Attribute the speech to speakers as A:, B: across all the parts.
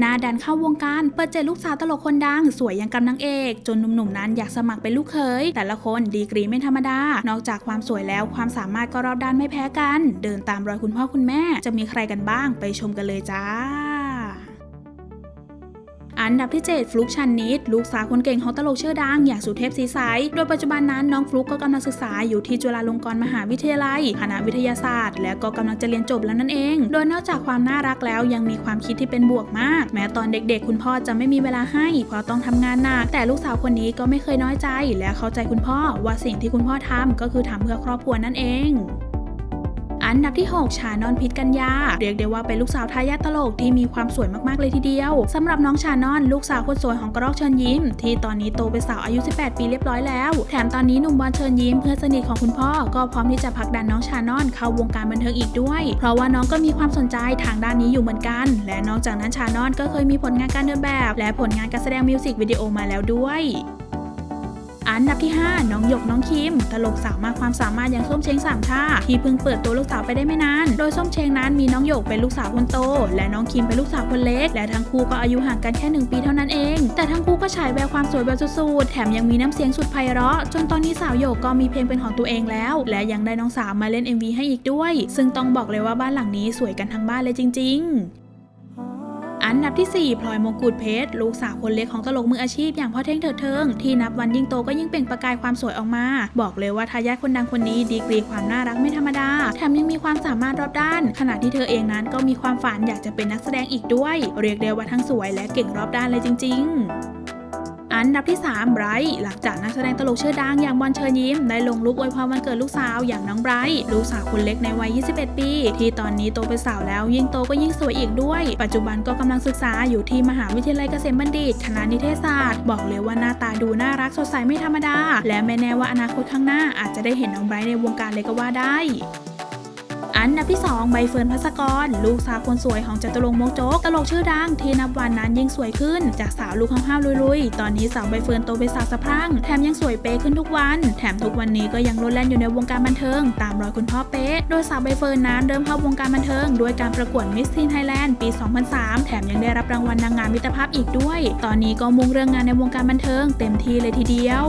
A: หน้าดันเข้าวงการเปิดเจอลูกสาวตลกคนดัง สวยยังกำนางเอก จนหนุ่มๆนั้นอยากสมัครเป็นลูกเขยแต่ละคนดีกรีไม่ธรรมดา นอกจากความสวยแล้วความสามารถก็รอบด้านไม่แพ้กัน เดินตามรอยคุณพ่อคุณแม่ จะมีใครกันบ้างไปชมกันเลยจ้า อันดับที่ 7 ฟลุกชันนิด ลูกสาวคนเก่งของตลกชื่อดังอย่างสุเทพสีใสโดยปัจจุบันนั้นน้องฟลุกก็กำลังศึกษาอยู่ที่จุฬาลงกรณ์มหาวิทยาลัยคณะวิทยาศาสตร์ และก็กำลังจะเรียนจบแล้วนั่นเอง โดยนอกจากความน่ารักแล้วยังมีความคิดที่เป็นบวกมาก แม้ตอนเด็กๆ คุณพ่อจะไม่มีเวลาให้เพราะต้องทำงานหนักแต่ลูกสาวคนนี้ก็ไม่เคยน้อยใจ และเข้าใจคุณพ่อว่าสิ่งที่คุณพ่อทำก็คือทำเพื่อครอบครัวนั่นเอง อันดับที่ 6 ชานอนพิษกัญญาเรียกได้ว่าเป็นลูกสาวทายาทตลกที่มีความสวยมากๆเลยทีเดียวสำหรับน้องชานอนลูกสาวคนสวยของกระรอกเชิญยิ้ม ที่ตอนนี้โตเป็นสาวอายุ 18 ปีเรียบร้อยแล้ว แถมตอนนี้หนุ่มบอลเชิญยิ้มเพื่อนสนิทของคุณพ่อ ก็พร้อมที่จะผลักดันน้องชานอนเข้าวงการบันเทิงอีกด้วย เพราะว่าน้องก็มีความสนใจทางด้านนี้อยู่เหมือนกัน และนอกจากนั้นชานอนก็เคยมีผลงานการเดินแบบ และผลงานการแสดงมิวสิกวิดีโอมาแล้วด้วย อันดับที่ 5 น้องหยกน้องคิม ตลกสาวมากความสามารถอย่างส้มเชงสามท่าที่เพิ่งเปิดตัวลูกสาวไปได้ไม่นาน โดยส้มเชงนั้นมีน้องหยกเป็นลูกสาวคนโต และน้องคิมเป็นลูกสาวคนเล็ก และทั้งคู่ก็อายุห่างกันแค่หนึ่งปีเท่านั้นเอง แต่ทั้งคู่ก็ฉายแววความสวยแบบสุดๆแถมยังมีน้ำเสียงสุดไพเราะ จนตอนนี้สาวหยกก็มีเพลงเป็นของตัวเองแล้ว และยังได้น้องสาวมาเล่น MV ให้อีกด้วย ซึ่งต้องบอกเลยว่าบ้านหลังนี้สวยกันทั้งบ้านเลยจริง ๆ อันดับที่ 4พลอยมงกุฎเพชรลูกสาวคนเล็กของตลกมืออาชีพอย่างพ่อเท่งเถิดเทิงที่นับวันยิ่งโตก็ยิ่งเปล่งประกายความสวยออกมา บอกเลยว่าทายาทคนดังคนนี้ดีกรีความน่ารักไม่ธรรมดาแถมยังมีความสามารถรอบด้าน ขณะที่เธอเองนั้นก็มีความฝันอยากจะเป็นนักแสดงอีกด้วย เรียกได้ว่าทั้งสวยและเก่งรอบด้านเลยจริง ๆ อันดับที่ 3ไบรท์หลังจากนักแสดงตลกชื่อดังอย่างบอลเชิญยิ้ม ได้ลงรูปอวยพรวันเกิดลูกสาวอย่างน้องไบรท์ลูกสาวคนเล็กในวัย 21 ปี ที่ตอนนี้โตเป็นสาวแล้วยิ่งโตก็ยิ่งสวยอีกด้วย ปัจจุบันก็กำลังศึกษาอยู่ที่มหาวิทยาลัยเกษมบัณฑิต คณะนิเทศศาสตร์ บอกเลยว่าหน้าตาดูน่ารักสดใสไม่ธรรมดา และไม่แน่ว่าอนาคตข้างหน้าอาจจะได้เห็นน้องไบรท์ในวงการเลยก็ว่าได้ อันดับที่ 2 ใบเฟิร์นพัสกร ลูกสาวคนสวยของจตุรงโมกโจกตลกชื่อดังที่นับวันนั้นยิ่งสวยขึ้น จากสาวลูกห้าวๆลุยๆ ตอนนี้สาวใบเฟิร์นโตเป็นสาวสะพรั่งแถมยังสวยเป๊ะขึ้นทุกวัน แถมทุกวันนี้ก็ยังโลดแล่นอยู่ในวงการบันเทิง ตามรอยคุณพ่อเป๊ะ โดยสาวใบเฟิร์นนั้นเริ่มเข้าวงการบันเทิงด้วยการประกวดมิสทีนไทยแลนด์ปี 2003 แถมยังได้รับรางวัลนางงามมิตรภาพอีกด้วย ตอนนี้ก็มุ่งเรื่องงานในวงการบันเทิงเต็มที่เลยทีเดียว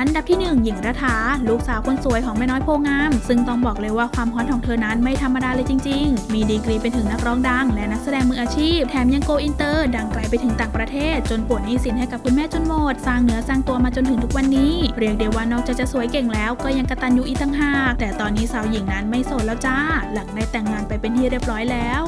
A: อันดับที่ 1 หญิงรัฐา ลูกสาวคนสวยของแม่น้อยโพงาม ซึ่งต้องบอกเลยว่าความฮอตของเธอนั้นไม่ธรรมดาเลยจริง ๆ มีดีกรีเป็นถึงนักร้องดัง และนักแสดงมืออาชีพ แถมยังโกอินเตอร์ดังไกลไปถึงต่างประเทศ จนปวดหนี้สินให้กับคุณแม่จนหมด สร้างเนื้อสร้างตัวมาจนถึงทุกวันนี้ เรียกได้ว่านอกจากจะสวยเก่งแล้วก็ยังกระตันยูอีกต่างหากแต่ตอนนี้สาวหญิงนั้นไม่โสดแล้วจ้า หลังได้แต่งงานไปเป็นที่เรียบร้อยแล้ว